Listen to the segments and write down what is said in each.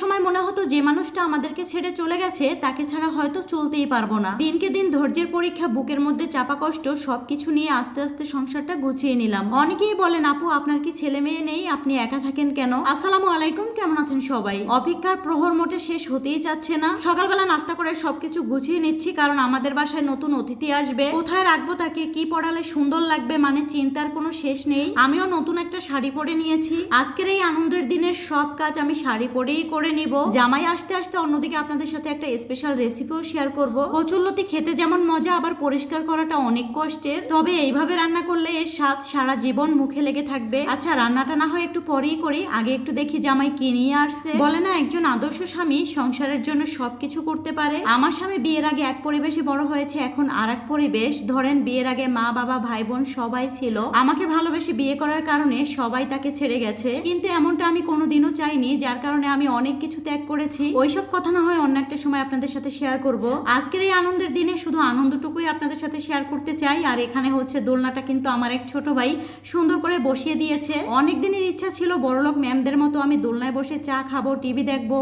সময় মনে হতো যে মানুষটা আমাদেরকে ছেড়ে চলে গেছে, তাকে ছাড়া হয়তো চলতেই পারব না। দিনকে দিন ধৈর্যের পরীক্ষা, বুকের মধ্যে চাপা কষ্ট, সবকিছু নিয়ে আস্তে আস্তে সংসারটা গুছিয়ে নিলাম। অনেকেই বলেন, আপু, আপনার কি ছেলে মেয়ে নেই? আপনি একা থাকেন কেন? আসসালামু আলাইকুম, কেমন আছেন সবাই? অপেক্ষার প্রহর মোটে শেষ হতেই যাচ্ছে না। সকালবেলা নাস্তা করে সবকিছু গুছিয়ে নিচ্ছি, কারণ আমাদের বাসায় নতুন অতিথি আসবে। কোথায় রাখব তাকে? কি পড়ালে সুন্দর লাগবে? মানে চিন্তার কোনো শেষ নেই। আমিও নতুন একটা শাড়ি পরে নিয়েছি। আজকের এই আনন্দের দিনের সব কাজ আমি শাড়ি পরেই করে নিব। জামাই আসতে আসতে অন্যদিকে আপনাদের সাথে একটা স্পেশাল রেসিপিও শেয়ার করব। কচুল্লতি খেতে যেমন মজা, আবার পরিষ্কার করাটা অনেক কষ্টের। তবে এইভাবে রান্না করলে এর স্বাদ সারা জীবন মুখে লেগে থাকবে। আচ্ছা রান্নাটা না হয় একটু পরেই করি। আগে একটু দেখি জামাই কি নিয়ে আসছে। বলে না, একজন আদর্শ স্বামী সংসারের জন্য সবকিছু করতে পারে। আমার স্বামী বিয়ের আগে এক পরিবেশে বড় হয়েছে, এখন আর এক পরিবেশ। ধরেন, বিয়ের আগে মা, বাবা ভাই বোন সবাই ছিল। আমাকে ভালোবেসে বিয়ে করার কারণে সবাই তাকে ছেড়ে গেছে। কিন্তু এমনটা আমি কোনোদিনও চাইনি, যার কারণে আমি অনেক কিছু ত্যাগ করেছি। ওইসব কথা না হয় অন্য একটা সময় আপনাদের সাথে শেয়ার করব। আজকের এই আনন্দের দিনে শুধু আনন্দটুকুই আপনাদের সাথে শেয়ার করতে চাই। আর এখানে হচ্ছে দোলনাটা কিন্তু আমার এক ছোট ভাই সুন্দর করে বসিয়ে দিয়েছে। অনেক দিনের ইচ্ছা ছিল বড়লোক ম্যামদের মতো আমি দোলনায় বসে চা খাব টিভি দেখব।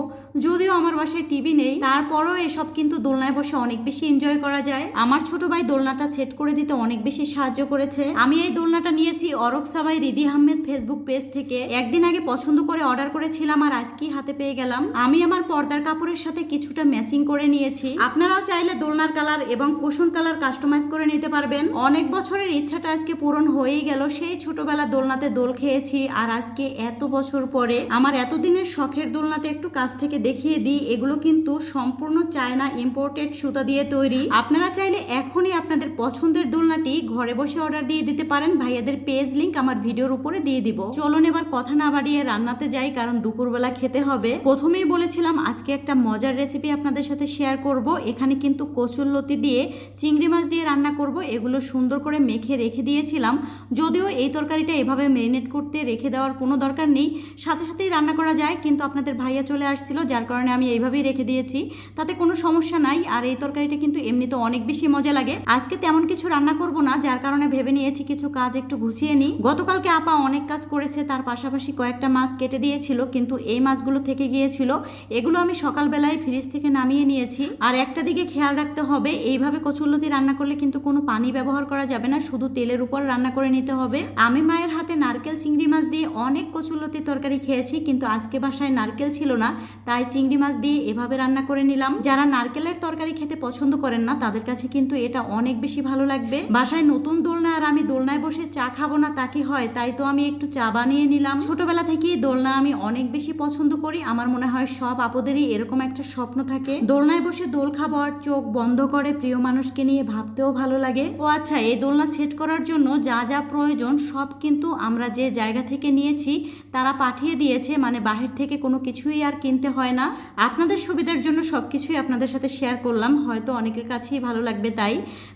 যদিও আমার বাসায় টিভি নেই। তারপরও এসব কিন্তু দোলনায় বসে অনেক বেশি এনজয় করা যায়। আমার ছোট ভাই দোলনাটা সেট করে দিতে অনেক বেশি সাহায্য করেছে। আমি এই দোলনাটা নিয়েছি অরক সাবাই, রিদি আহমেদ ফেসবুক পেজ থেকে। একদিন আগে পছন্দ করে অর্ডার করেছিলাম আর আজকেই হাতে পেয়ে গেলাম। আমি আমার পর্দার কাপড়ের সাথে কিছুটা ম্যাচিং করে নিয়েছি। আপনারাও চাইলে দোলনার কালার এবং কুশন কালার কাস্টমাইজ করে নিতে পারবেন। অনেক বছরের ইচ্ছাটা আজকে পূরণ হয়েই গেল। সেই ছোটবেলা দোলনাতে দোল খেয়েছি আর আজকে এত বছর পরে আমার এতদিনের শখের দোলনাটা একটু কাছ থেকে দেখিয়ে দিই। এগুলো কিন্তু সম্পূর্ণ চায়না ইম্পোর্টেড সুতা দিয়ে তৈরি। আপনারা চাইলে এখনই আপনাদের পছন্দের দোলনাটি ঘরে বসে অর্ডার দিয়ে দিতে পারেন। ভাইয়াদের পেজ লিঙ্ক আমার ভিডিওর উপরে দিয়ে দিব। চলুন এবার কথা না বাড়িয়ে রান্নাতে যাই, কারণ দুপুরবেলা খেতে হবে। প্রথমেই বলেছিলাম, আজকে একটা মজার রেসিপি আপনাদের সাথে শেয়ার করব। এখানে কিন্তু কচুর লতি দিয়ে চিংড়ি মাছ দিয়ে রান্না করব। এগুলো সুন্দর করে মেখে রেখে দিয়েছিলাম। যদিও এই তরকারিটা এভাবে মেরিনেট করতে রেখে দেওয়ার কোনো দরকার নেই। সাথে সাথেই রান্না করা যায়, কিন্তু আপনাদের ভাইয়া চলে আসছিল, যার কারণে আমি এইভাবেই রেখে দিয়েছি। তাতে কোনো সমস্যা নাই, আর এই তরকারিটা কিন্তু এমনিতে অনেক বেশি মজা লাগে। আজকে তেমন কিছু রান্না করব না, যার কারণে ভেবে নিয়েছি কিছু কাজ একটু গুছিয়ে নিই। গতকালকে আপা অনেক কাজ করেছে, তার পাশাপাশি কয়েকটা মাছ কেটে দিয়েছিল, কিন্তু এই মাছগুলো থেকে গিয়েছিল, এগুলো আমি সকালবেলায় ফ্রিজ থেকে নামিয়ে নিয়েছি। আর একটা দিকে খেয়াল রাখতে হবে, এইভাবে কচুরলতি রান্না করলে কিন্তু কোনো পানি ব্যবহার করা যাবে না, শুধু তেলের উপর রান্না করে নিতে হবে। আমি মায়ের হাতে নারকেল, চিংড়ি মাছ দিয়ে অনেক কচুরলতি তরকারি খেয়েছি, কিন্তু আজকে বাসায় নারকেল ছিল না, তাই চিংড়ি মাছ দিয়ে এভাবে রান্না করে নিলাম। যারা নারকেলের তরকারি খেতে পছন্দ করেন না, তাদের কাছে কিন্তু এটা অনেক বেশি ভালো লাগবে। বাসায় নতুন দোলনা আর আমি দোলনায় বসে চা খাব না তা কি হয়, তাই তো আমি একটু চা বানিয়ে নিলাম। ছোটবেলা থেকেই দোলনা আমি অনেক বেশি পছন্দ করি, আমার মনে হয় সব আপদেরই এরকম একটা স্বপ্ন থাকে। দোলনায় বসে দোল খাব আর চোখ বন্ধ করে প্রিয় মানুষকে নিয়ে ভাবতেও ভালো লাগে। ও আচ্ছা এই দোলনা সেট করার জন্য যা যা প্রয়োজন সব কিন্তু আমরা যে জায়গা থেকে নিয়েছি, তারা পাঠিয়ে দিয়েছে মানে বাহির থেকে কোনো কিছুই আর কিনতে হয় না। আপনাদের সুবিধার জন্য সব কিছুই আপনাদের সাথে শেয়ার করলাম, হয়তো অনেকের কাছেই ভালো লাগবে তাই।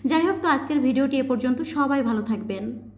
যাই হোক, তো আজকের ভিডিওটি এ পর্যন্ত সবাই ভালো থাকবেন।